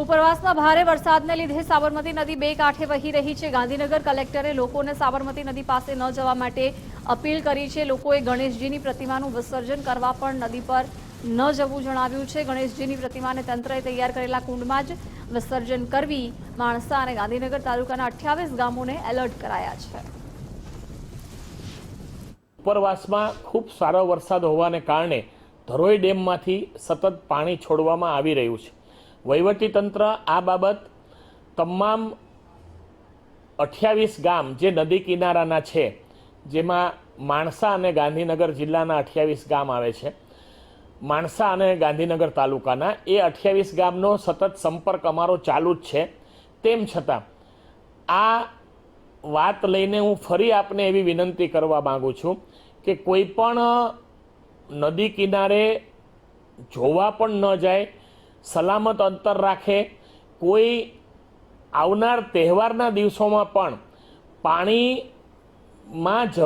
ઉપરવાસમાં ભારે વરસાદને લીધે સાબરમતી નદી બે કાંઠે વહી રહી છે. ગાંધીનગર કલેક્ટરે લોકોને સાબરમતી નદી પાસે ન જવા માટે અપીલ કરી છે. લોકોએ ગણેશજીની પ્રતિમાનું વિસર્જન કરવા પણ નદી પર ન જવું જણાવ્યું છે. ગણેશજીની પ્રતિમાને તંત્રએ તૈયાર કરેલા કુંડમાં જ વિસર્જન કરવી માણસા અને ગાંધીનગર તાલુકાના અઠ્યાવીસ ગામોને એલર્ટ કરાયા છે. ઉપરવાસમાં ખૂબ સારો વરસાદ હોવાને કારણે ધરોઈ ડેમમાંથી સતત પાણી છોડવામાં આવી રહ્યું છે. વહીવટી તંત્ર આ બાબત તમામ અઠ્યાવીસ ગામ જે નદી કિનારાના છે, જેમાં માણસા અને ગાંધીનગર જિલ્લાના અઠ્યાવીસ ગામ આવે છે, માણસા અને ગાંધીનગર તાલુકાના, એ અઠ્યાવીસ ગામનો સતત સંપર્ક અમારો ચાલુ જ છે. તેમ છતાં, આ વાત લઈને હું ફરી આપને એવી વિનંતી કરવા માગું છું કે કોઈ પણ નદી કિનારે જોવા પણ ન જાય સલામત અંતર રાખે. કોઈ આવનાર તહેવારના દિવસોમાં પણ પાણીમાં જવા